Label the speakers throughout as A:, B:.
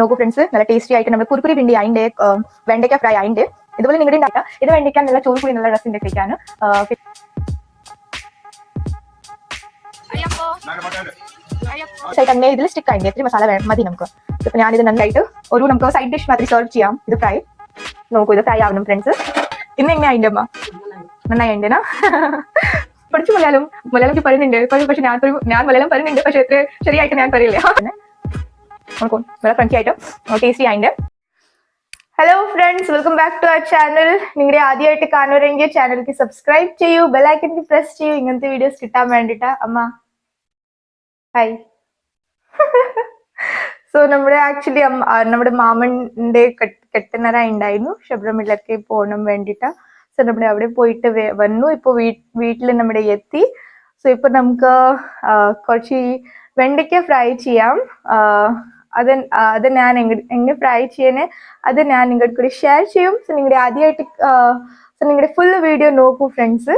A: നോക്കൂ ഫ്രണ്ട്സ് നല്ല ടേസ്റ്റി ആയിട്ട് നമ്മൾ കുറുക്കുരി പിണ്ടി അതിന്റെ വെണ്ടയ്ക്ക ഫ്രൈ അതിന്റെ ഇതുപോലെ നിങ്ങളുടെ ഉണ്ടാക്കാം ഇത് വെണ്ടയ്ക്കാൻ നല്ല ചോറ് കൂടി നല്ല ഡ്രസ്സിന്റെ കഴിക്കാണ് തന്നെ ഇതിൽ സ്റ്റിക്ക് ആയിട്ട് എത്ര മസാല മതി നമുക്ക്. ഇപ്പൊ ഞാനിത് നന്നായിട്ട് ഒരു നമുക്ക് സൈഡ് ഡിഷ് മാത്രം സെർവ് ചെയ്യാം. ഇത് ഫ്രൈ നോക്കൂ ഇത് ഫ്രൈ ആവണം ഫ്രണ്ട്സ് ഇന്ന് എങ്ങനെ അതിന്റെ അമ്മ? നന്നായി അതിന്റെ പഠിച്ചു മലയാളം. മലയാളം പറയുന്നുണ്ട്. പക്ഷെ ഞാൻ ഞാൻ മലയാളം പറയുന്നുണ്ട്. പക്ഷെ എത്ര ശരിയായിട്ട് ഞാൻ പറയില്ല. നമുക്ക് നല്ല ക്രഞ്ചി ടേസ്റ്റി ആയിട്ട്. Hello friends welcome back to our channel നിങ്ങളുടെ ആദ്യമായിട്ട് കാണുവരെങ്കിൽ ചാനൽ സബ്സ്ക്രൈബ് ചെയ്യൂ ബെലൈക്കനിക്ക് പ്രസ് ചെയ്യൂ. ഇങ്ങനത്തെ വീഡിയോസ് കിട്ടാൻ വേണ്ടിട്ടാ. അമ്മ ഹായ് സോ നമ്മുടെ ആക്ച്വലി നമ്മുടെ മാമന്റെ കെട്ടുന്നറായി ഉണ്ടായിരുന്നു പോകണം വേണ്ടിട്ടാ. സോ നമ്മുടെ അവിടെ പോയിട്ട് വന്നു. ഇപ്പൊ വീട്ടിൽ നമ്മുടെ എത്തി. സോ ഇപ്പൊ നമുക്ക് കുറച്ച് വെണ്ടയ്ക്ക ഫ്രൈ ചെയ്യാം. അത് അത് ഞാൻ എങ്ങ- എങ്ങനെ ഫ്രൈ ചെയ്യാന് അത് ഞാൻ നിങ്ങൾക്ക് കൂടി ഷെയർ ചെയ്യും. സോ നിങ്ങളുടെ ആദ്യമായിട്ട് സോ നിങ്ങളുടെ ഫുൾ വീഡിയോ നോക്കൂ ഫ്രണ്ട്സ്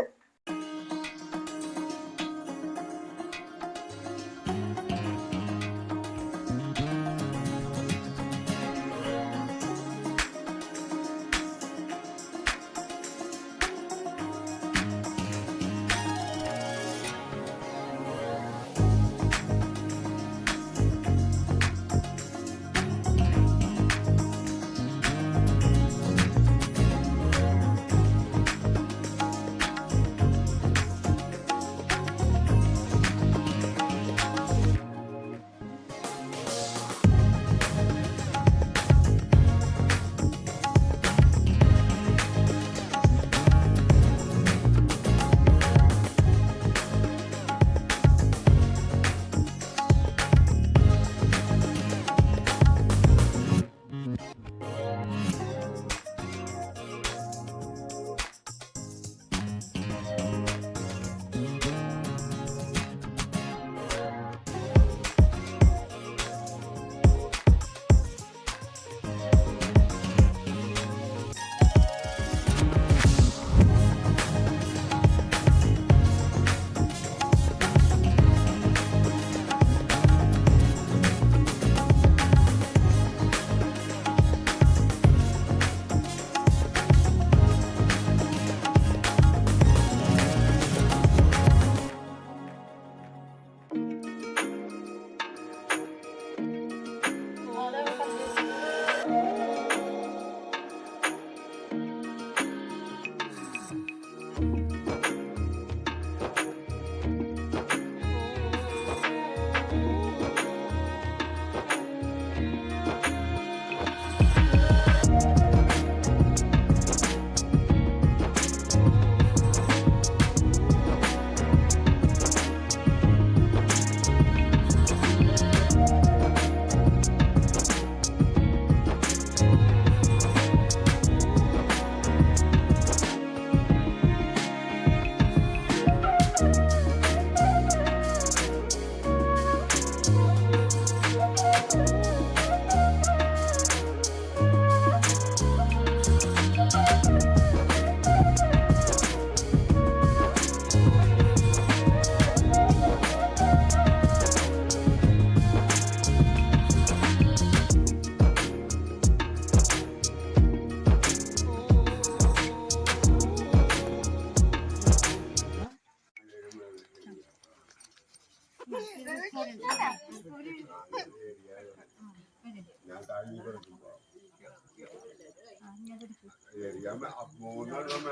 B: മൂന്നെണ്ണം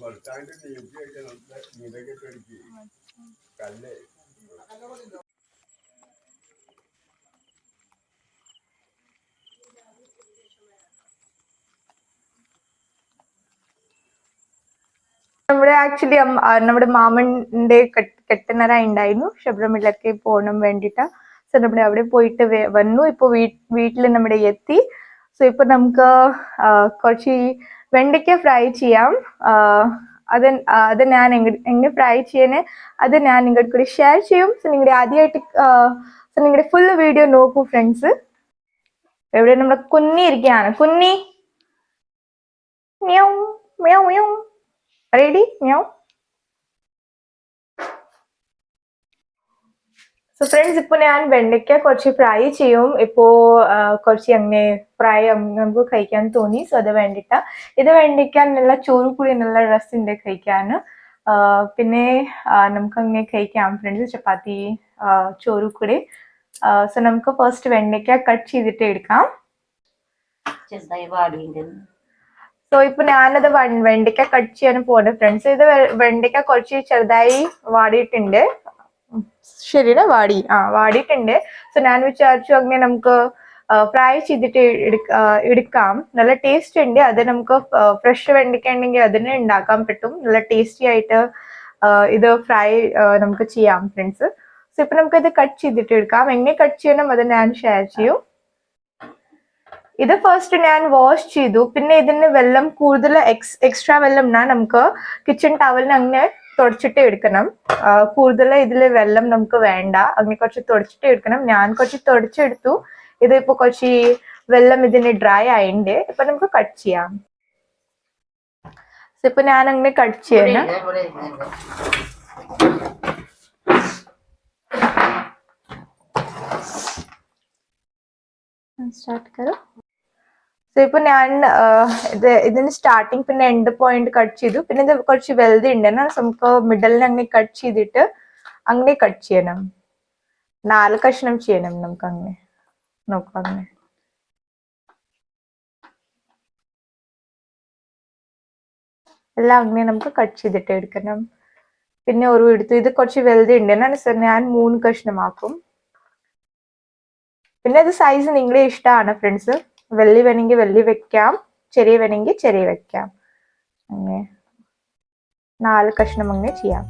B: ഭർത്താവിന്റെ നീട്ടി വെക്കണം മുതകിട്ട് അടിക്ക് കല്ലേ.
A: നമ്മുടെ ആക്ച്വലി നമ്മുടെ മാമന്റെ കെട്ടുന്നറായി ഉണ്ടായിരുന്നു ശബരിമലയ്ക്ക് പോകണം വേണ്ടിട്ട്. സോ നമ്മുടെ അവിടെ പോയിട്ട് വന്നു. ഇപ്പൊ വീട്ടിൽ നമ്മുടെ എത്തി. സോ ഇപ്പൊ നമുക്ക് കുറച്ച് വെണ്ടയ്ക്ക ഫ്രൈ ചെയ്യാം. അത് അത് ഞാൻ എങ്ങ- എങ്ങനെ ഫ്രൈ ചെയ്യാന് അത് ഞാൻ നിങ്ങളുടെ കൂടി ഷെയർ ചെയ്യും. സോ നിങ്ങളുടെ ആദ്യമായിട്ട് സോ നിങ്ങളുടെ ഫുൾ വീഡിയോ നോക്കൂ ഫ്രണ്ട്സ് എവിടെ നമ്മുടെ കുഞ്ഞി ഇരിക്കുകയാണ് Kunji. Meow meow meow. Ready meow so friends ഇപ്പൊ ನಾನು ಬೆಂಡೆಕ್ಕ കുറച്ച് ഫ്രൈ ചെയ്യും. ഇപ്പോൾ കുറച്ച് അങ്ങനെ ഫ്രൈ നമുക്ക് കഴിക്കാൻ തോന്നി. സോ അത് വേണ്ടിട്ട. ഇത് വെണ്ടിക്ക നല്ല ചോറ് കൂടി നല്ല റസ് ഉണ്ട് കഴിക്കാൻ പിന്നെ നമുക്ക് അങ്ങനെ കഴിക്കാം ഫ്രണ്ട്സ് ചപ്പാത്തി ചോറ് കൂടി. സോ നമുക്ക് ഫസ്റ്റ് വെണ്ടയ്ക്ക കട്ട് ചെയ്തിട്ട് എടുക്കാം.
C: ചെറുതായി വാടിയിട്ടുണ്ട്
A: സോ ഇപ്പൊ ഞാനത് വെണ്ടയ്ക്ക കട്ട് ചെയ്യാൻ പോകുന്നത് ഫ്രണ്ട്സ് ഇത് വെണ്ടിക്ക കുറച്ച് ചെറുതായി വാടിയിട്ടുണ്ട്. ശരിയുടെ വാടി. ആ വാടിയിട്ടുണ്ട്. സോ ഞാൻ വിചാരിച്ചു അങ്ങനെ നമുക്ക് ഫ്രൈ ചെയ്തിട്ട് എടുക്ക- നല്ല ടേസ്റ്റ് ഉണ്ട്. അത് നമുക്ക് ഫ്രഷ് വെണ്ടയ്ക്ക ഉണ്ടെങ്കിൽ അതിന് ഉണ്ടാക്കാൻ പറ്റും. നല്ല ടേസ്റ്റി ആയിട്ട് ഇത് ഫ്രൈ നമുക്ക് ചെയ്യാം ഫ്രണ്ട്സ് സോ ഇപ്പൊ നമുക്ക് ഇത് കട്ട് ചെയ്തിട്ട് എടുക്കാം. എങ്ങനെ കട്ട് ചെയ്യണം അത് ഞാൻ ഷെയർ ചെയ്യും. ഇത് ഫസ്റ്റ് ഞാൻ വാഷ് ചെയ്തു. പിന്നെ ഇതിന് വെള്ളം കൂടുതൽ എക്സ് എക്സ്ട്രാ വെള്ളം നമുക്ക് കിച്ചൺ ടവലിന് അങ്ങനെ തുടച്ചിട്ട് എടുക്കണം. കൂടുതൽ ഇതിൽ വെള്ളം നമുക്ക് വേണ്ട. അങ്ങനെ കുറച്ച് തുടച്ചിട്ട് എടുക്കണം. ഞാൻ കുറച്ച് തുടച്ചെടുത്തു. ഇത് ഇപ്പൊ കുറച്ച് വെള്ളം ഇതിന് ഡ്രൈ ആയിണ്ട്. ഇപ്പൊ നമുക്ക് കട്ട് ചെയ്യാം. ഇപ്പൊ ഞാൻ അങ്ങനെ കട്ട് ചെയ്യണം. സ്റ്റാർട്ട് കരോ സോ ഇപ്പൊ ഞാൻ ഇത് ഇതിന് സ്റ്റാർട്ടിങ് പിന്നെ എൻഡ് പോയിന്റ് കട്ട് ചെയ്തു. പിന്നെ ഇത് കുറച്ച് വെൽതി ഉണ്ട് എന്നാ നമുക്ക് മിഡലിന് അങ്ങനെ കട്ട് ചെയ്തിട്ട് അങ്ങനെ കട്ട് ചെയ്യണം. നാല് കഷ്ണം ചെയ്യണം നമുക്ക് അങ്ങനെ. നോക്കാം അങ്ങനെ. എല്ലാം അങ്ങനെ നമുക്ക് കട്ട് ചെയ്തിട്ട് എടുക്കണം. പിന്നെ ഒരു എടുത്തു. ഇത് കുറച്ച് വെൽതി ഉണ്ട് എന്നാണ് സർ ഞാൻ മൂന്ന് കഷ്ണമാക്കും. പിന്നെ ഇത് സൈസ് നിങ്ങളെ ഇഷ്ടമാണ് ഫ്രണ്ട്സ് വെള്ളി വേണമെങ്കിൽ വെള്ളി വെക്കാം ചെറിയ വേണമെങ്കിൽ ചെറിയ വെക്കാം. അങ്ങനെ നാല് കഷ്ണം അങ്ങനെ ചെയ്യാം.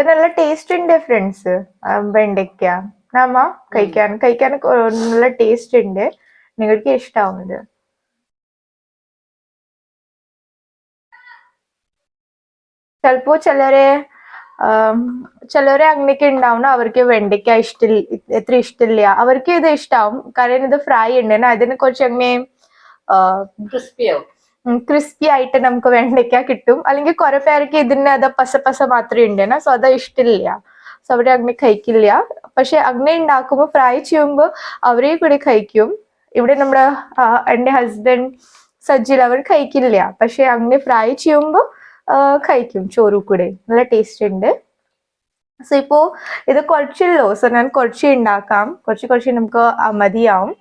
A: ഇത് നല്ല ടേസ്റ്റ് ഉണ്ട് ഫ്രണ്ട്സ് വെണ്ടയ്ക്ക നമ്മ കഴിക്കാൻ കഴിക്കാൻ നല്ല ടേസ്റ്റ് ഉണ്ട്. നിങ്ങൾക്ക് ഇഷ്ടാവുന്നത് ചിലപ്പോ ചിലരെ ചിലരെ അങ്ങനെയൊക്കെ ഉണ്ടാവുന്ന അവർക്ക് വെണ്ടയ്ക്ക ഇഷ്ടം എത്ര ഇഷ്ടമില്ല അവർക്ക് ഇത് ഇഷ്ടാവും. കാരണം ഇത് ഫ്രൈ ഉണ്ട്. അതിനെ കുറച്ച് അങ്ങനെ
C: ക്രിസ്പിയാവും
A: ക്രിസ്പി ആയിട്ട് നമുക്ക് വെണ്ടയ്ക്ക കിട്ടും. അല്ലെങ്കിൽ കുറെ പേർക്ക് ഇതിന് അത് പസ പസ മാത്രമേ ഉണ്ടേന സോ അത് ഇഷ്ടമില്ല സോ അവരെ അങ്ങനെ കഴിക്കില്ല. പക്ഷെ അങ്ങനെ ഉണ്ടാക്കുമ്പോൾ ഫ്രൈ ചെയ്യുമ്പോൾ അവരെ കൂടി കഴിക്കും. ഇവിടെ നമ്മുടെ എന്റെ ഹസ്ബൻഡ് സജ്ജിൽ അവർ കഴിക്കില്ല. പക്ഷെ അങ്ങനെ ഫ്രൈ ചെയ്യുമ്പോൾ കഴിക്കും ചോറു കൂടെ. നല്ല ടേസ്റ്റ് ഉണ്ട്. സോ ഇപ്പോ ഇത് കുറച്ചുള്ളൂ. സോ ഞാൻ കുറച്ച് ഉണ്ടാക്കാം. കുറച്ച് കുറച്ച് നമുക്ക് മതിയാവും.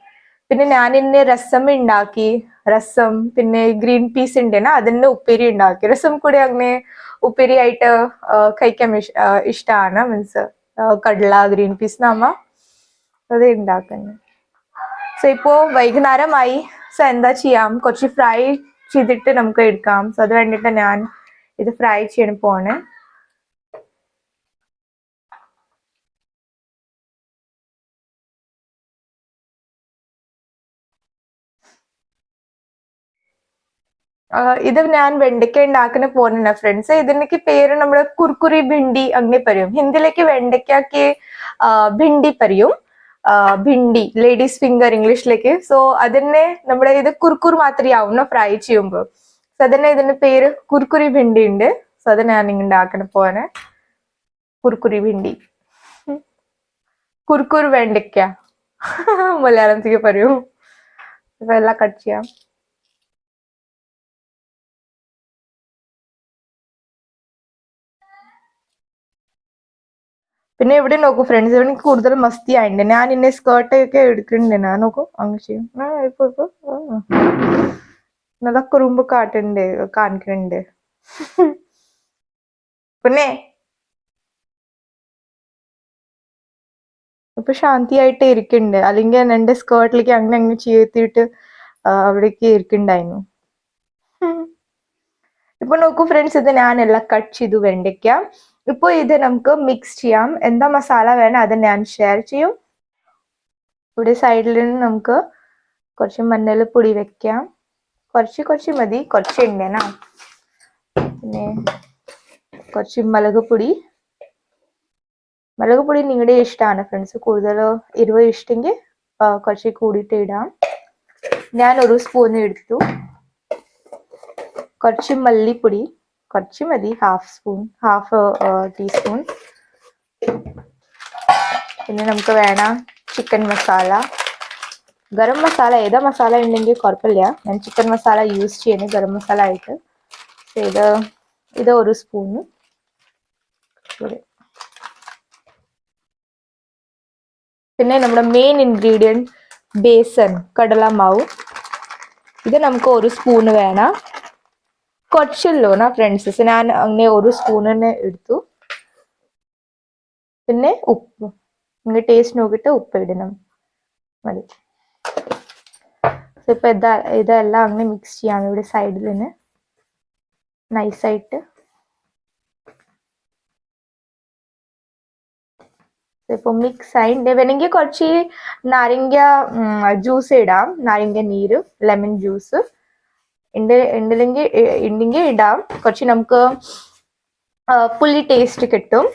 A: പിന്നെ ഞാൻ ഇന്നെ രസം ഉണ്ടാക്കി രസം പിന്നെ ഗ്രീൻ പീസ് ഉണ്ട് അതിന്റെ ഉപ്പേരി ഉണ്ടാക്കി രസം കൂടെ അങ്ങനെ ഉപ്പേരി ആയിട്ട് കഴിക്കാൻ ഇഷ്- ഇഷ്ടമാണ് മീൻസ് കടല ഗ്രീൻ പീസ് നമ്മ അത് ഉണ്ടാക്കുന്നത് സോ ഇപ്പോ വൈകുന്നേരമായി. സോ എന്താ ചെയ്യാം? കുറച്ച് ഫ്രൈ ചെയ്തിട്ട് നമുക്ക് എടുക്കാം. സോ അത് വേണ്ടിട്ട് ഞാൻ ഇത് ഫ്രൈ ചെയ്യാൻ പോണേ. ഇത് ഞാൻ വെണ്ടയ്ക്ക ഉണ്ടാക്കുന്ന പോലെയാണ് ഫ്രണ്ട്സ് ഇതിനൊക്കെ പേര് നമ്മുടെ കുർക്കുറി ഭിണ്ടി അങ്ങനെ പറയും. ഹിന്ദിയിലേക്ക് വെണ്ടയ്ക്കാക്ക് ഭിണ്ടി പറയും. ഭിണ്ടി ലേഡീസ് ഫിംഗർ ഇംഗ്ലീഷിലേക്ക് സോ അതിനെ നമ്മുടെ ഇത് കുർക്കുർ മാത്രമേ ആവുന്ന ഫ്രൈ ചെയ്യുമ്പോൾ സോ അതിനെ ഇതിന്റെ പേര് കുർക്കുറി ഭിണ്ടി ഉണ്ട്. സോ അത് ഞാൻ ഉണ്ടാക്കണ പോനെ കുർക്കുറി ഭിണ്ടി. കുർക്കുർ വെണ്ടയ്ക്ക. മലയാളത്തിലേക്ക് പറയൂ. ഇപ്പൊ എല്ലാം കട്ട് ചെയ്യാം. പിന്നെ എവിടെ നോക്കൂ? ഫ്രണ്ട്സ് എവിടെ എനിക്ക് കൂടുതൽ മസ്തി ആയിട്ട് ഞാൻ ഇന്നെ സ്കേർട്ട് ഒക്കെ എടുക്കുന്നുണ്ട്. ഞാൻ നോക്കൂ. അങ്ങ് ചെയ്യും ഇപ്പൊ ഇപ്പൊ. നല്ല കുറുമ്പ് കാട്ടുണ്ട്. കാണിക്കുന്നുണ്ട് പിന്നെ? ഇപ്പൊ ശാന്തിയായിട്ട് ഇരിക്കുന്നുണ്ട്. അല്ലെങ്കിൽ എന്റെ സ്കേർട്ടിലേക്ക് അങ്ങനെ അങ്ങ് ചെയ്തിട്ട് അവിടേക്ക് ഇരിക്കുന്നുണ്ടായിരുന്നു. ഇപ്പൊ നോക്കൂ ഫ്രണ്ട്സ് ഇത് ഞാൻ എല്ലാം കട്ട് ചെയ്തു വെണ്ടയ്ക്ക. ഇപ്പൊ ഇത് നമുക്ക് മിക്സ് ചെയ്യാം. എന്താ മസാല വേണം അത് ഞാൻ ഷെയർ ചെയ്യും. ഇവിടെ സൈഡിൽ നിന്ന് നമുക്ക് കുറച്ച് മഞ്ഞൾപ്പൊടി വെക്കാം. കുറച്ച് കുറച്ച് മതി. കുറച്ച് എണ്ണ പിന്നെ കുറച്ച് മുളക് പൊടി. മുളക് പൊടി നിങ്ങളുടെ ഇഷ്ടമാണ് ഫ്രണ്ട്സ് കൂടുതൽ എരിവ് ഇഷ്ടമെങ്കിൽ കുറച്ച് കൂടിയിട്ട് ഇടാം. ഞാൻ ഒരു സ്പൂൺ എടുത്തു. കുറച്ച് മല്ലിപ്പൊടി. കുറച്ച് മതി. ഹാഫ് സ്പൂൺ ഹാഫ് ടീസ്പൂൺ പിന്നെ നമുക്ക് വേണം ചിക്കൻ മസാല ഗരം മസാല ഏതാ മസാല ഉണ്ടെങ്കിൽ കുഴപ്പമില്ല. ഞാൻ ചിക്കൻ മസാല യൂസ് ചെയ്യുന്നത് ഗരം മസാല ആയിട്ട്. ഇത് ഇത് ഒരു സ്പൂണ് പിന്നെ നമ്മുടെ മെയിൻ ഇൻഗ്രീഡിയന്റ് ബേസൻ കടലമാവ് ഇത് നമുക്ക് ഒരു സ്പൂണ് വേണം. കുറച്ചല്ലോ നാ ഫ്രണ്ട്സ് ഞാൻ അങ്ങനെ ഒരു സ്പൂൺ തന്നെ എടുത്തു. പിന്നെ ഉപ്പ്. നിങ്ങൾ ടേസ്റ്റ് നോക്കിയിട്ട് ഉപ്പ് ഇടണം. മതി. ഇപ്പൊ ഇതാ ഇതെല്ലാം അങ്ങനെ മിക്സ് ചെയ്യാം. ഇവിടെ സൈഡിൽ നിന്ന്. നൈസായിട്ട് ഇപ്പൊ മിക്സ് ആയിട്ട് വേണമെങ്കിൽ കുറച്ച് നാരങ്ങ ജ്യൂസ് ഇടാം. നാരങ്ങ നീര് ലെമൺ ജ്യൂസ് ഉണ്ട് ഉണ്ടെങ്കിൽ ഉണ്ടെങ്കിൽ ഇടാം. കുറച്ച് നമുക്ക് പുളി ടേസ്റ്റ് കിട്ടും.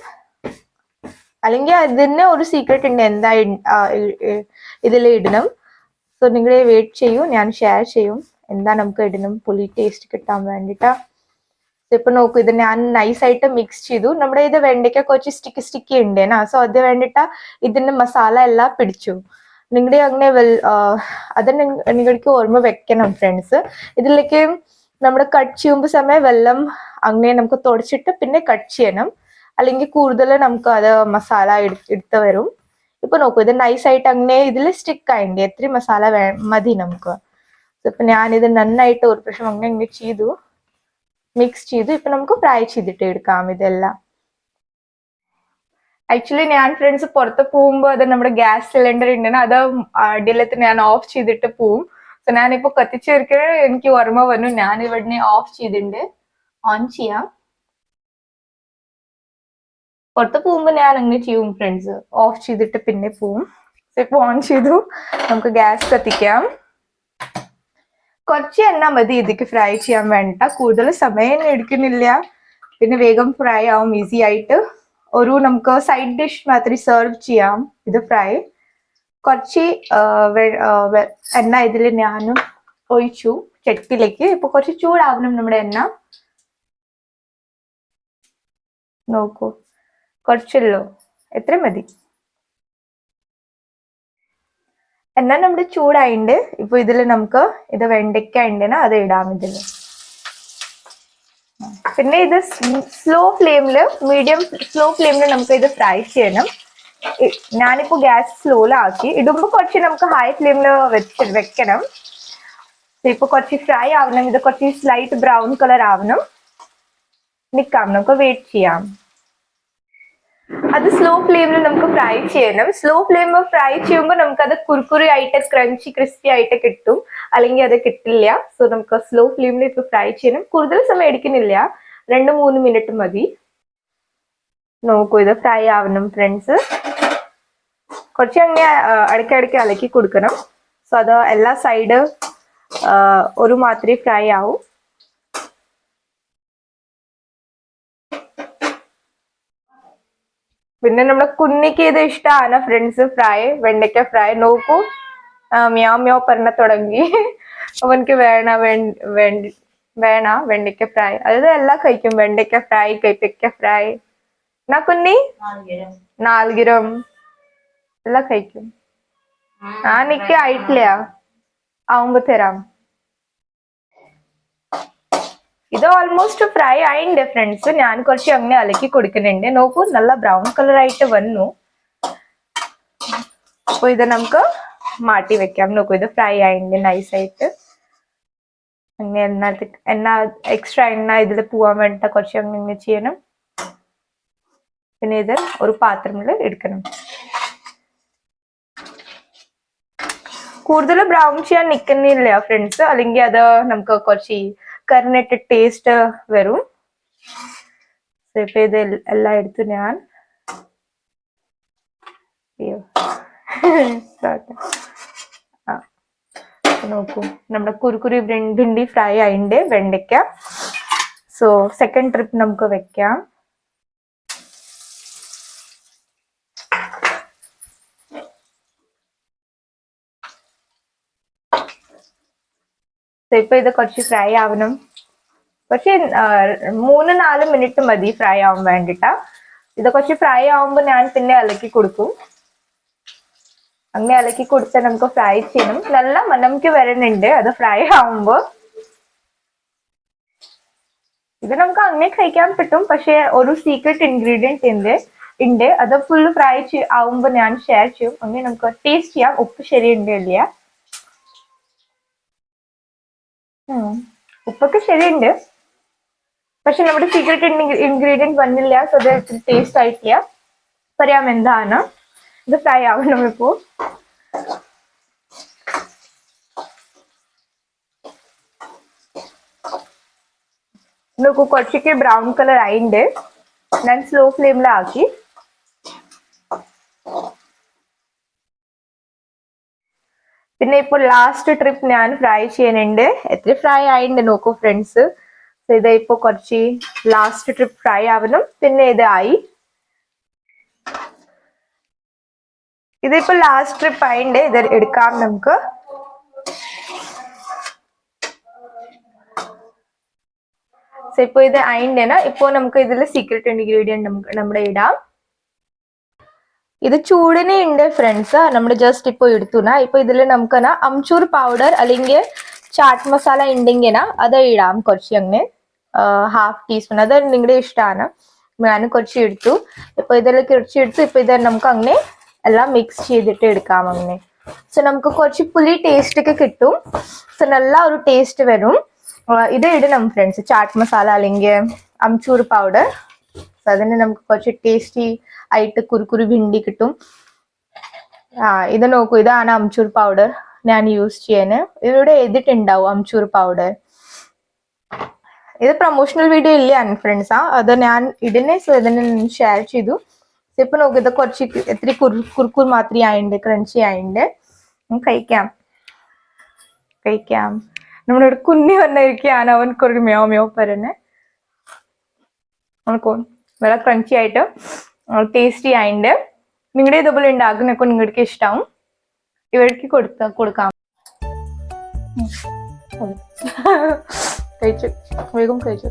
A: അല്ലെങ്കിൽ അതിന് ഒരു സീക്രട്ട് ഉണ്ട് എന്താ ഇതിൽ ഇടണം. സോ നിങ്ങൾ വെയിറ്റ് ചെയ്യൂ ഞാൻ ഷെയർ ചെയ്യും. എന്താ നമുക്ക് ഇടണം പുളി ടേസ്റ്റ് കിട്ടാൻ വേണ്ടിട്ടാ. ഇപ്പൊ നോക്കൂ ഇത് ഞാൻ നൈസായിട്ട് മിക്സ് ചെയ്തു. നമ്മുടെ ഇത് വെണ്ടയ്ക്ക കുറച്ച് സ്റ്റിക്ക് സ്റ്റിക്കി ഉണ്ടേനാ സോ അത് വേണ്ടിട്ടാ ഇതിന്റെ മസാല എല്ലാം പിടിച്ചു. നിങ്ങളുടെ അങ്ങനെ വെൽ അത് നിങ്ങ- നിങ്ങൾക്ക് ഓർമ്മ വെക്കണം ഫ്രണ്ട്സ് ഇതിലേക്ക് നമ്മൾ കട്ട് ചെയ്യുമ്പോൾ സമയം വെള്ളം അങ്ങനെ നമുക്ക് തുടച്ചിട്ട് പിന്നെ കട്ട് ചെയ്യണം. അല്ലെങ്കിൽ കൂടുതൽ നമുക്ക് അത് മസാല എടു- എടുത്ത് വരും. ഇപ്പൊ നോക്കൂ ഇത് നൈസായിട്ട് ആയിട്ട് അങ്ങനെ ഇതിൽ സ്റ്റിക്ക് ആയിണ്ട്. എത്ര മസാല വേ മതി നമുക്ക്. ഇപ്പൊ ഞാനിത് നന്നായിട്ട് ഒരു പ്രാവശ്യം അങ്ങനെ ഇങ്ങനെ ചെയ്തു. മിക്സ് ചെയ്തു. ഇപ്പൊ നമുക്ക് ഫ്രൈ ചെയ്തിട്ട് എടുക്കാം ഇതെല്ലാം. ആക്ച്വലി ഞാൻ ഫ്രണ്ട്സ് പുറത്ത് പോകുമ്പോൾ അത് നമ്മുടെ ഗ്യാസ് സിലിണ്ടർ ഉണ്ടെന്ന് അത് അടിയിലത്ത് ഞാൻ ഓഫ് ചെയ്തിട്ട് പോവും. സോ ഞാനിപ്പോ കത്തിച്ചേർക്കേ എനിക്ക് ഓർമ്മ വന്നു. ഞാൻ ഇവിടെ ഓഫ് ചെയ്തിട്ടുണ്ട്. ഓൺ ചെയ്യാം. പുറത്ത് പോകുമ്പോ ഞാൻ അങ്ങനെ ചെയ്യും ഫ്രണ്ട്സ് ഓഫ് ചെയ്തിട്ട് പിന്നെ പോവും. സോ ഇപ്പൊ ഓൺ ചെയ്തു. നമുക്ക് ഗ്യാസ് കത്തിക്കാം. കുറച്ച് എണ്ണ മതി ഇതിക്ക് ഫ്രൈ ചെയ്യാൻ വേണ്ട. കൂടുതൽ സമയം എടുക്കുന്നില്ല. പിന്നെ വേഗം ഫ്രൈ ആവും ഈസി ആയിട്ട്. ഒരു നമുക്ക് സൈഡ് ഡിഷ് മാത്രം സെർവ് ചെയ്യാം. ഇത് ഫ്രൈ കുറച്ച് എണ്ണ ഇതിൽ ഞാനും ഒഴിച്ചു. ചട്ടിയിലേക്ക്. ഇപ്പൊ കുറച്ച് ചൂടാവണം നമ്മുടെ എണ്ണ. നോക്കൂ. കുറച്ചല്ലോ എത്ര മതി. എന്നാൽ നമ്മുടെ ചൂടായിണ്ട്. ഇപ്പൊ ഇതിൽ നമുക്ക് ഇത് വെണ്ടയ്ക്ക ഉണ്ടെന്നാ അത് ഇടാം ഇതിൽ. പിന്നെ ഇത് സ്ലോ ഫ്ലെയിമിൽ മീഡിയം സ്ലോ ഫ്ലെയിമിൽ നമുക്ക് ഇത് ഫ്രൈ ചെയ്യണം. ഞാനിപ്പോൾ ഞാനിപ്പോ ഗ്യാസ് സ്ലോയിലാക്കി ഇടുമ്പോ കുറച്ച് നമുക്ക് ഹൈ ഫ്ലെയിമിൽ വെച്ച് വെക്കണം. ഇപ്പൊ കുറച്ച് ഫ്രൈ ആവണം. ഇത് കുറച്ച് സ്ലൈറ്റ് ബ്രൗൺ കളർ ആവണം. നിക്കാം നമുക്ക് വെയിറ്റ് ചെയ്യാം. അത് സ്ലോ ഫ്ലെയിമിൽ നമുക്ക് ഫ്രൈ ചെയ്യണം. സ്ലോ ഫ്ലെയിമിൽ ഫ്രൈ ചെയ്യുമ്പോൾ നമുക്ക് അത് കുറുക്കുറി ആയിട്ട് ക്രഞ്ചി ക്രിസ്പി ആയിട്ട് കിട്ടും. അല്ലെങ്കിൽ അത് കിട്ടില്ല. സോ നമുക്ക് സ്ലോ ഫ്ലെയിമിൽ ഇപ്പൊ ഫ്രൈ ചെയ്യണം. കൂടുതൽ സമയം എടുക്കുന്നില്ല. രണ്ട് മൂന്ന് മിനിറ്റ് മതി. നോക്കൂ ഇത് ഫ്രൈ ആവണം ഫ്രണ്ട്സ് കുറച്ച് അങ്ങനെ ഇടയ്ക്കിടയ്ക്ക് ഇളക്കി കൊടുക്കണം. സോ അത് എല്ലാ സൈഡ് ഒരു മാത്രമേ ഫ്രൈ ആവും. പിന്നെ നമ്മുടെ കുഞ്ഞിക്ക് ഇത് ഇഷ്ടമാണ് ഫ്രണ്ട്സ് ഫ്രൈ വെണ്ടയ്ക്ക ഫ്രൈ നോക്കൂ. മ്യാവ് മ്യാവ് പറഞ്ഞ തുടങ്ങി. അവനക്ക് വേണ വേണ വെണ്ടയ്ക്ക ഫ്രൈ അതായത് എല്ലാം കഴിക്കും. വെണ്ടയ്ക്ക ഫ്രൈ കൈപ്പയ്ക്ക ഫ്രൈ എന്നാ കുഞ്ഞി? നാൽഗിരം എല്ലാം കഴിക്കും. ആ നിക്ക് ആയിട്ടില്ല. ആവുമ്പോ തരാം. ഇത് ഓൾമോസ്റ്റ് ഫ്രൈ ആയിണ്ട് ഫ്രണ്ട്സ് ഞാൻ കുറച്ച് അങ്ങനെ അലക്കി കൊടുക്കുന്നുണ്ട്. നോക്കൂ നല്ല ബ്രൗൺ കളർ ആയിട്ട് വന്നു. അപ്പൊ ഇത് നമുക്ക് മാറ്റി വെക്കാം. നോക്കൂ ഇത് ഫ്രൈ ആയിണ്ട് നൈസ് ആയിട്ട്. അങ്ങനെ എണ്ണ എണ്ണ എക്സ്ട്രാ എണ്ണ ഇതിൽ പോവാൻ വേണ്ടിട്ട് കുറച്ച് അങ്ങനെ ചെയ്യണം. പിന്നെ ഇത് ഒരു പാത്രത്തിൽ എടുക്കണം. കൂടുതൽ ബ്രൗൺ ചെയ്യാൻ നിൽക്കുന്നില്ല ഫ്രണ്ട്സ് അല്ലെങ്കിൽ അത് നമുക്ക് കുറച്ച് കറിനിട്ട് ടേസ്റ്റ് വരും. So, ഇപ്പൊ ഇത് എല്ലാം എടുത്തു ഞാൻ. നോക്കൂ. നമ്മുടെ കുരുക്കുരു ഭിണ്ടി ഫ്രൈ ആയിണ്ട്. വെണ്ടയ്ക്ക. സോ സെക്കൻഡ് ട്രിപ്പ് നമുക്ക് വെക്കാം. So, ഇപ്പൊ ഇത് കുറച്ച് ഫ്രൈ ആവണം. പക്ഷെ മൂന്ന് നാല് മിനിറ്റ് മതി ഫ്രൈ ആവാൻ വേണ്ടിട്ടാ. ഇത് കുറച്ച് ഫ്രൈ ആവുമ്പോ ഞാൻ പിന്നെ ഇളക്കി കൊടുക്കും. അങ്ങനെ ഇളക്കി കൊടുത്താൽ നമുക്ക് ഫ്രൈ ചെയ്യണം. നല്ല മണംക്ക് വരുന്നുണ്ട് അത് ഫ്രൈ ആവുമ്പോ. ഇത് നമുക്ക് അങ്ങനെ കഴിക്കാൻ പറ്റും. പക്ഷെ ഒരു സീക്രട്ട് ഇൻഗ്രീഡിയന്റ് ഉണ്ട് ഉണ്ട് അത് ഫുൾ ഫ്രൈ ആവുമ്പോ ഞാൻ ഷെയർ ചെയ്യും. അങ്ങനെ നമുക്ക് ടേസ്റ്റ് ചെയ്യാം. ഉപ്പ് ശരിയുണ്ട് ഇല്ല ഉപ്പൊക്കെ ശരിയുണ്ട്. പക്ഷെ നമ്മുടെ സീക്രട്ട് ഇൻഗ്രീഡിയന്റ് വന്നില്ല. സോ അത് ടേസ്റ്റ് ആയിട്ടില്ല. പറയാം എന്താണ്. ഇത് ഫ്രൈ ആവണം ഇപ്പോ. നോക്കൂ കുറച്ചൊക്കെ ബ്രൗൺ കളർ ആയിണ്ട്. ഞാൻ സ്ലോ ഫ്ലെയിമിലാക്കി പിന്നെ ഇപ്പോൾ ലാസ്റ്റ് ട്രിപ്പ് ഞാൻ ഫ്രൈ ചെയ്യാനുണ്ട്. എത്ര ഫ്രൈ ആയിണ്ട് നോക്കൂ ഫ്രണ്ട്സ് ഇത് ഇപ്പൊ കുറച്ച് ലാസ്റ്റ് ട്രിപ്പ് ഫ്രൈ ആവണം. പിന്നെ ഇതായി ആയി. ഇതിപ്പോ ലാസ്റ്റ് ട്രിപ്പ് ആയിണ്ട്. ഇത് എടുക്കാം നമുക്ക്. ഇപ്പൊ ഇത് അയിന്റെ ഇപ്പൊ നമുക്ക് ഇതിൽ സീക്രട്ട് ഇൻഗ്രീഡിയന്റ് നമുക്ക് നമ്മുടെ ഇടാം. ഇത് ചൂടിനെ ഉണ്ട് ഫ്രണ്ട്സ് നമ്മൾ ജസ്റ്റ് ഇപ്പോൾ എടുത്തുന ഇപ്പൊ ഇതിൽ നമുക്കന അംചൂർ പൗഡർ അല്ലെങ്കിൽ ചാട്ട് മസാല ഉണ്ടെങ്കിൽ അത് ഇടാം കുറച്ച് അങ്ങനെ ഹാഫ് ടീസ്പൂൺ അത് നിങ്ങളുടെ ഇഷ്ടമാണ് ഞാൻ കുറച്ച് എടുത്തു. ഇപ്പൊ ഇതിൽ കുറച്ച് എടുത്തു. ഇപ്പൊ ഇത് നമുക്ക് അങ്ങനെ എല്ലാം മിക്സ് ചെയ്തിട്ട് എടുക്കാം അങ്ങനെ സോ നമുക്ക് കുറച്ച് പുലി ടേസ്റ്റ് ഒക്കെ കിട്ടും. സോ നല്ല ഒരു ടേസ്റ്റ് വരും. ഇത് ഇടണം ഫ്രണ്ട്സ് ചാട്ട് മസാല അല്ലെങ്കിൽ അംചൂർ പൗഡർ അതിന് നമുക്ക് കുറച്ച് ടേസ്റ്റി ആയിട്ട് കുരുക്കുരു ഭിണ്ടി കിട്ടും. ആ ഇത് നോക്കൂ ഇതാണ് അംചൂർ പൗഡർ ഞാൻ യൂസ് ചെയ്യാന് ഇവിടെ എഴുതിട്ടുണ്ടാവും അംചൂർ പൗഡർ ഇത് പ്രൊമോഷണൽ വീഡിയോ ഇല്ല ഫ്രണ്ട്സ് ആ? അത് ഞാൻ ഇതിനെ ഇതിനെ ഷെയർ ചെയ്തു. ഇപ്പൊ നോക്കൂ ഇത് കുറച്ച് എത്ര കുർക്കുർ മാത്രമേ ആയിണ്ട് ക്രഞ്ചി ആയിണ്ട്. കഴിക്കാം. കഴിക്കാം. നമ്മുടെ ഇവിടെ കുഞ്ഞി വന്നിരിക്കുകയാണ് അവൻ കുറേ മ്യോ മ്യോ പറഞ്ഞ് നമുക്ക് വേറെ ക്രഞ്ചി ആയിട്ട് ടേസ്റ്റി ആയിട്ട് നിങ്ങളുടെ ഇതുപോലെ ഉണ്ടാക്കുന്നൊക്കെ നിങ്ങൾക്ക് ഇഷ്ടം ഇവർക്ക് കൊടുത്ത കൊടുക്കാം. കഴിച്ചു. വേഗം കഴിച്ചു.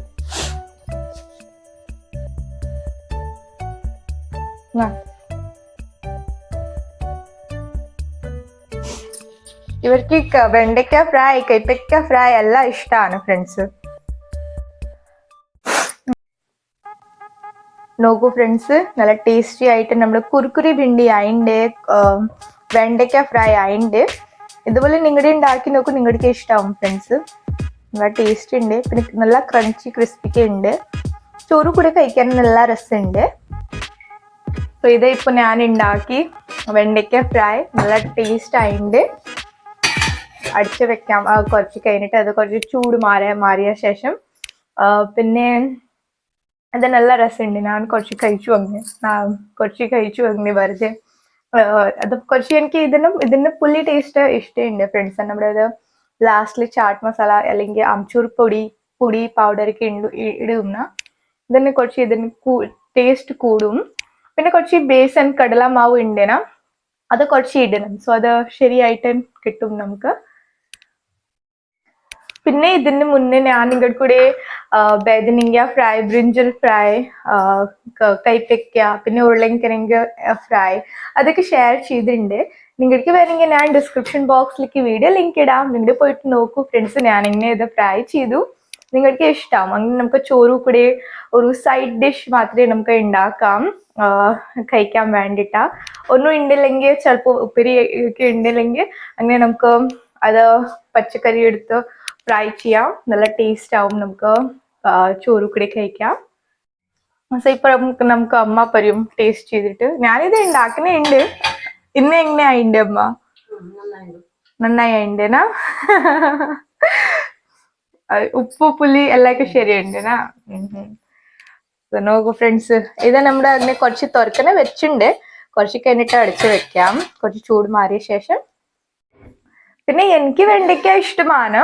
A: ഇവർക്ക് വെണ്ടയ്ക്ക ഫ്രൈ കൈപ്പയ്ക്ക ഫ്രൈ എല്ലാം ഇഷ്ടമാണ് ഫ്രണ്ട്സ് നോക്കൂ ഫ്രണ്ട്സ് നല്ല ടേസ്റ്റി ആയിട്ട് നമ്മൾ കുറുക്കുരി ഭിണ്ടി ആയിണ്ട് വെണ്ടയ്ക്ക ഫ്രൈ ആയിണ്ട് ഇതുപോലെ നിങ്ങളുടെ ഉണ്ടാക്കി നോക്കൂ നിങ്ങൾക്ക് ഇഷ്ടമാവും ഫ്രണ്ട്സ് നല്ല ടേസ്റ്റ് ഉണ്ട് പിന്നെ നല്ല ക്രഞ്ചി ക്രിസ്പിക്ക് ഉണ്ട് ചോറ് കൂടെ കഴിക്കാൻ നല്ല രസമുണ്ട് സോ ഇത് ഇപ്പൊ ഞാൻ ഉണ്ടാക്കി വെണ്ടയ്ക്ക ഫ്രൈ നല്ല ടേസ്റ്റ് ആയിട്ടുണ്ട് അടിച്ചു വെക്കാം. കുറച്ച് കഴിഞ്ഞിട്ട് അത് കുറച്ച് ചൂട് മാറിയ മാറിയ ശേഷം പിന്നെ അത് നല്ല രസമുണ്ട്. ഞാൻ കുറച്ച് കഴിച്ചു വന്നു. കുറച്ച് കഴിച്ചു വന്നു വെറുതെ. അത് കുറച്ച് എനിക്ക് ഇതിനും ഇതിന് പുള്ളി ടേസ്റ്റ് ഇഷ്ടമുണ്ട് ഫ്രണ്ട്സ് നമ്മുടെ ഇത് ലാസ്റ്റിൽ ചാട്ട് മസാല അല്ലെങ്കിൽ അംചൂർ പൊടി പൊടി പൗഡർ ഒക്കെ ഇടുന്ന. ഇതിന് കുറച്ച് ഇതിന് ടേസ്റ്റ് കൂടും. പിന്നെ കുറച്ച് ബേസൻ കടലമാവ് ഉണ്ടേനാ അത് കുറച്ച് ഇടണം. സോ അത് ശരിയായിട്ട് കിട്ടും നമുക്ക്. പിന്നെ ഇതിന് മുന്നേ ഞാൻ നിങ്ങളുടെ കൂടെ ബേദനിങ്ക ഫ്രൈ ബ്രിഞ്ചൽ ഫ്രൈ കൈപ്പയ്ക്ക പിന്നെ ഉരുളൻകിഴങ്ങ് ഫ്രൈ അതൊക്കെ ഷെയർ ചെയ്തിട്ടുണ്ട്. നിങ്ങൾക്ക് വേണമെങ്കിൽ ഞാൻ ഡിസ്ക്രിപ്ഷൻ ബോക്സിലേക്ക് വീഡിയോ ലിങ്ക് ഇടാം. നിങ്ങൾ പോയിട്ട് നോക്കൂ ഫ്രണ്ട്സ് ഞാൻ ഇങ്ങനെ ഇത് ഫ്രൈ ചെയ്തു. നിങ്ങൾക്ക് ഇഷ്ടം അങ്ങനെ നമുക്ക് ചോറു കൂടെ ഒരു സൈഡ് ഡിഷ് മാത്രമേ നമുക്ക് ഉണ്ടാക്കാം. കഴിക്കാൻ വേണ്ടിയിട്ടാ ഒന്നും ഉണ്ടില്ലെങ്കിൽ ചിലപ്പോൾ ഉപ്പരി ഒക്കെ ഉണ്ടില്ലെങ്കിൽ അങ്ങനെ നമുക്ക് അത് പച്ചക്കറി എടുത്ത് ഫ്രൈ ചെയ്യാം. നല്ല ടേസ്റ്റ് ആവും നമുക്ക്. ചോറ് കൂടി കഴിക്കാം. ഇപ്പൊ നമുക്ക് അമ്മ പറയും ടേസ്റ്റ് ചെയ്തിട്ട്. ഞാനിത് ഉണ്ടാക്കുന്നുണ്ട് ഇന്ന് എങ്ങനെയായിണ്ട് അമ്മ? നന്നായി ഉണ്ടേനാ ഉപ്പ് പുളി എല്ലാം ശരിയുണ്ടേനാ നോക്കൂ ഫ്രണ്ട്സ് ഇത് നമ്മുടെ അതിനെ കുറച്ച് തുറക്കനെ വെച്ചിട്ടുണ്ട് കുറച്ച് കഴിഞ്ഞിട്ട് അടിച്ചു വെക്കാം. കുറച്ച് ചൂട് മാറിയ ശേഷം പിന്നെ എനിക്ക് വെണ്ടയ്ക്ക ഇഷ്ടമാണ്.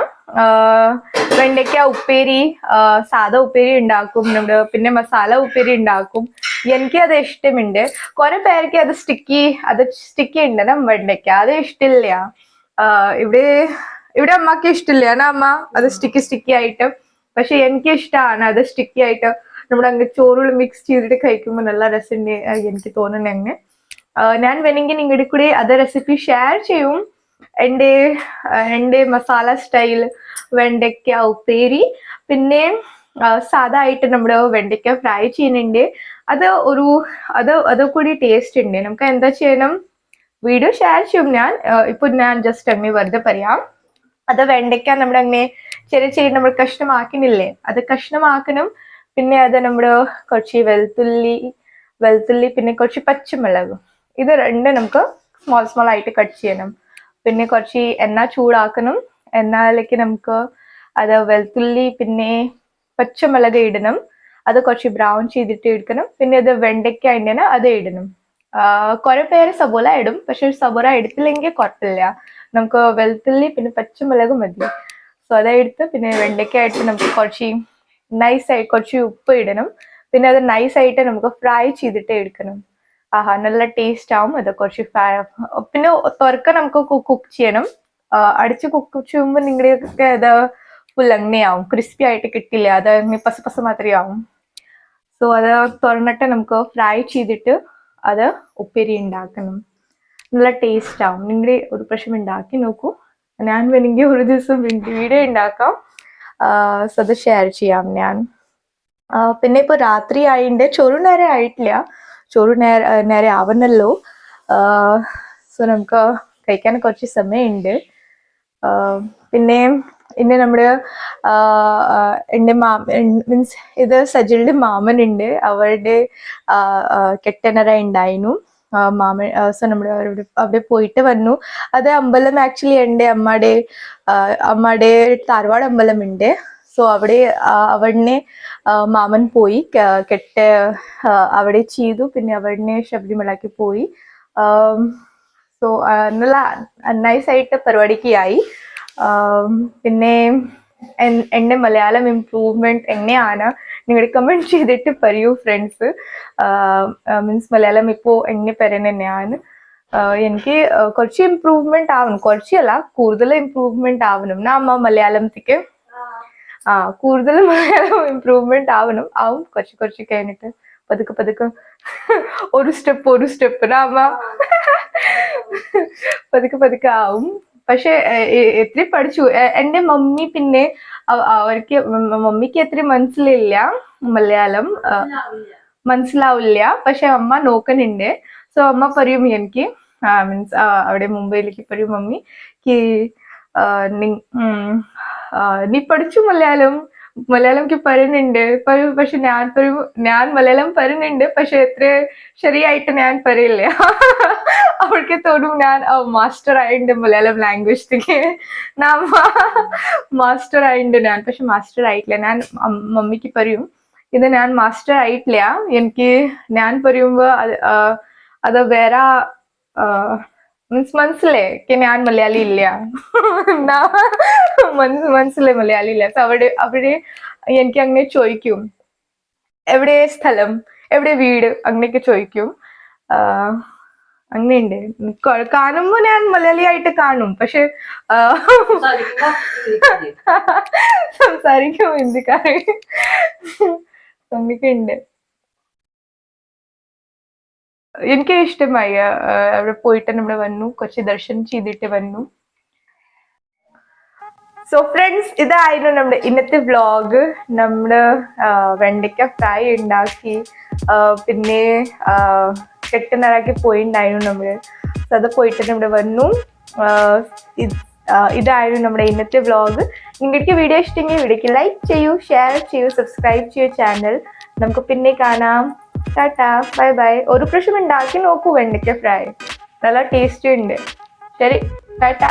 A: വെണ്ടയ്ക്ക ഉപ്പേരി സാധാ ഉപ്പേരി ഉണ്ടാക്കും. നമ്മുടെ പിന്നെ മസാല ഉപ്പേരി ഉണ്ടാക്കും. എനിക്ക് അത് ഇഷ്ടമുണ്ട്. കുറെ പേർക്ക് അത് സ്റ്റിക്കി അത് സ്റ്റിക്കി ഉണ്ട് വെണ്ടയ്ക്ക. അത് ഇഷ്ടമില്ല. ഇവിടെ ഇവിടെ അമ്മയ്ക്ക് ഇഷ്ടമില്ല. അമ്മ അത് സ്റ്റിക്കി സ്റ്റിക്കി ആയിട്ട്. പക്ഷെ എനിക്ക് ഇഷ്ടമാണ് അത് സ്റ്റിക്കി ആയിട്ട്. നമ്മുടെ അങ്ങ് ചോറുകൾ മിക്സ് ചെയ്തിട്ട് കഴിക്കുമ്പോൾ നല്ല രസമുണ്ട്. എനിക്ക് തോന്നുന്നു അങ്ങനെ ഞാൻ വേണമെങ്കിൽ നിങ്ങളുടെ കൂടെ അത് റെസിപ്പി ഷെയർ ചെയ്യും. എന്റെ എന്റെ മസാല സ്റ്റൈൽ വെണ്ടയ്ക്ക ഉപ്പേരി. പിന്നെ സാധാ ആയിട്ട് നമ്മുടെ വെണ്ടയ്ക്ക ഫ്രൈ ചെയ്യുന്നുണ്ട്. അത് ഒരു അത് അത് കൂടി ടേസ്റ്റ് ഉണ്ട്. നമുക്ക് എന്താ ചെയ്യണം? വീഡിയോ ഷെയർ ചെയ്യും ഞാൻ. ഇപ്പൊ ഞാൻ ജസ്റ്റ് അങ്ങനെ വെറുതെ പറയാം. അത് വെണ്ടയ്ക്ക നമ്മുടെ അങ്ങനെ ചെറിയ ചെറിയ നമ്മൾ കഷ്ണമാക്കുന്നില്ലേ? അത് കഷ്ണമാക്കണം. പിന്നെ അത് നമ്മുടെ കുറച്ച് വെളുത്തുള്ളി വെളുത്തുള്ളി പിന്നെ കുറച്ച് പച്ചമുളക്. ഇത് രണ്ടും നമുക്ക് സ്മോൾ സ്മോൾ ആയിട്ട് കട്ട് ചെയ്യണം. പിന്നെ കുറച്ച് എണ്ണ ചൂടാക്കണം. എണ്ണയിലേക്ക് നമുക്ക് അത് വെളുത്തുള്ളി പിന്നെ പച്ചമുളക് ഇടണം. അത് കുറച്ച് ബ്രൗൺ ചെയ്തിട്ട് എടുക്കണം. പിന്നെ അത് വെണ്ടയ്ക്ക ഉണ്ടെങ്കിൽ അത് ഇടണം. കുറെ പേര് സബോല ഇടും. പക്ഷെ സബോല എടുത്തില്ലെങ്കിൽ കുഴപ്പമില്ല. നമുക്ക് വെളുത്തുള്ളി പിന്നെ പച്ചമുളക് മതി. സോ അതെടുത്ത് പിന്നെ വെണ്ടയ്ക്ക ആയിട്ട് നമുക്ക് കുറച്ച് നൈസ് ആയി കുറച്ച് ഉപ്പ് ഇടണം. പിന്നെ അത് നൈസ് ആയിട്ട് നമുക്ക് ഫ്രൈ ചെയ്തിട്ട് എടുക്കണം. ആഹാ നല്ല ടേസ്റ്റ് ആവും. അത് കുറച്ച് പിന്നെ തുറക്ക നമുക്ക് കുക്ക് ചെയ്യണം. അടിച്ച് കുക്ക് ചെയ്യുമ്പോൾ നിങ്ങളുടെയൊക്കെ അത് ഫുൾ അങ്ങനെയാവും ക്രിസ്പി ആയിട്ട് കിട്ടില്ല. അത് പസ പസ മാത്രമേ ആവും. സോ അത് തുറന്നിട്ട് നമുക്ക് ഫ്രൈ ചെയ്തിട്ട് അത് ഉപ്പേരി ഉണ്ടാക്കണം നല്ല ടേസ്റ്റ് ആവും. നിങ്ങളുടെ ഒരു പ്രാവശ്യം ഉണ്ടാക്കി നോക്കൂ. ഞാൻ വേണമെങ്കിൽ ഒരു ദിവസം വീഡിയോ ഉണ്ടാക്കാം സോ അത് ഷെയർ ചെയ്യാം ഞാൻ. പിന്നെ ഇപ്പൊ രാത്രി ആയിട്ട് ചോറ് നേരെ ആയിട്ടില്ല. ചോറ് നേരെ ആവുന്നല്ലോ. സോ നമുക്ക് കഴിക്കാൻ കുറച്ച് സമയമുണ്ട്. പിന്നെ ഇന്ന് നമ്മുടെ എന്റെ മാമ മീൻസ് ഇത് സജിലിന്റെ മാമനുണ്ട്. അവരുടെ കെട്ടനറ ഉണ്ടായിരുന്നു. മാമൻ സോ നമ്മുടെ അവരുടെ അവിടെ പോയിട്ട് വന്നു. അത് അമ്പലം ആക്ച്വലി എന്റെ അമ്മയുടെ അമ്മയുടെ താർവാട് അമ്പലം ഉണ്ട് സോ അവിടെ അവിടെ മാമൻ പോയി കെട്ട് അവിടെ ചെയ്തു. പിന്നെ അവിടെ ശബരിമലയ്ക്ക് പോയി. സോ നല്ല നൈസ് ആയിട്ട് പരിപാടിക്ക് ആയി. പിന്നെ എന്റെ മലയാളം ഇംപ്രൂവ്മെന്റ് എങ്ങനെയാണ് നിങ്ങൾ കമന്റ് ചെയ്തിട്ട് പറയൂ ഫ്രണ്ട്സ് മീൻസ് മലയാളം ഇപ്പോൾ എങ്ങനെ പറയുന്നത് തന്നെയാണ്. എനിക്ക് കുറച്ച് ഇംപ്രൂവ്മെന്റ് ആവണം. കുറച്ചല്ല കൂടുതൽ ഇംപ്രൂവ്മെന്റ് ആവണം. നമ്മ മലയാളത്തേക്ക് ആ കൂടുതൽ മലയാളം ഇംപ്രൂവ്മെന്റ് ആവണം. ആവും. കുറച്ച് കുറച്ച് കഴിഞ്ഞിട്ട് പതുക്കെ പതുക്കെ ഒരു സ്റ്റെപ്പ് ഒരു സ്റ്റെപ്പ് അമ്മ പതുക്കെ പതുക്കെ ആവും. പക്ഷെ എത്ര പഠിച്ചു. എന്റെ മമ്മി പിന്നെ അവ- അവർക്ക് മമ്മിക്ക് എത്ര മനസ്സിലില്ല മലയാളം. മനസ്സിലാവില്ല. പക്ഷെ അമ്മ നോക്കുന്നുണ്ട് സോ അമ്മ പറയും എനിക്ക് മീൻസ് അവിടെ മുംബൈയിലേക്ക് പറയും മമ്മി നി- പഠിച്ചു മലയാളം. മലയാളം എനിക്ക് പറയുന്നുണ്ട് പറയും പക്ഷെ ഞാൻ പറയും ഞാൻ മലയാളം പറയുന്നുണ്ട് പക്ഷെ എത്ര ശരിയായിട്ട് ഞാൻ പറയില്ല. അവൾക്ക് തോന്നും ഞാൻ മാസ്റ്റർ ആയിട്ടുണ്ട് മലയാളം ലാംഗ്വേജ് ഞാൻ മാസ്റ്റർ ആയിട്ടുണ്ട് ഞാൻ. പക്ഷെ മാസ്റ്റർ ആയിട്ടില്ല. ഞാൻ മമ്മിക്ക് പറയും ഇത് ഞാൻ മാസ്റ്റർ ആയിട്ടില്ല. എനിക്ക് ഞാൻ പറയുമ്പോ അത് അത് വേറെ മീൻസ് മനസ്സിലായി. ഞാൻ മലയാളി ഇല്ല. എന്നാ മനസ് മനസ്സിലെ മലയാളി ഇല്ല. അവിടെ അവിടെ എനിക്ക് അങ്ങനെ ചോദിക്കും. എവിടെ സ്ഥലം? എവിടെ വീട്? അങ്ങനെയൊക്കെ ചോദിക്കും. അങ്ങനെയുണ്ട്. കാണുമ്പോ ഞാൻ മലയാളി ആയിട്ട് കാണും. പക്ഷെ സംസാരിക്കും ഹിന്ദിക്കാരെ. അങ്ങനെയൊക്കെ ഉണ്ട്. എനിക്ക് ഇഷ്ടമായി അവിടെ പോയിട്ട് നമ്മൾ വന്നു. കുറച്ച് ദർശനം ചെയ്തിട്ട് വന്നു. സോ ഫ്രണ്ട്സ് ഇതായിരുന്നു നമ്മുടെ ഇന്നത്തെ വ്ളോഗ് നമ്മൾ വെണ്ടയ്ക്ക ഫ്രൈ ഉണ്ടാക്കി. പിന്നെ കെട്ടുന്നറാക്കി പോയിണ്ടായിരുന്നു നമ്മൾ സോ അത് പോയിട്ട് നമ്മുടെ വന്നു. ഇതായിരുന്നു നമ്മുടെ ഇന്നത്തെ വ്ളോഗ് നിങ്ങൾക്ക് വീഡിയോ ഇഷ്ടമെങ്കിൽ വീഡിയോക്ക് ലൈക്ക് ചെയ്യൂ ഷെയർ ചെയ്യൂ സബ്സ്ക്രൈബ് ചെയ്യൂ ചാനൽ നമുക്ക് പിന്നെ കാണാം. Tata bye bye. ഒരു പ്രാവശ്യം ഉണ്ടാക്കി നോക്കൂ വെണ്ടയ്ക്ക ഫ്രൈ. നല്ല ടേസ്റ്റ് ഉണ്ട്. ശരി ടാറ്റ.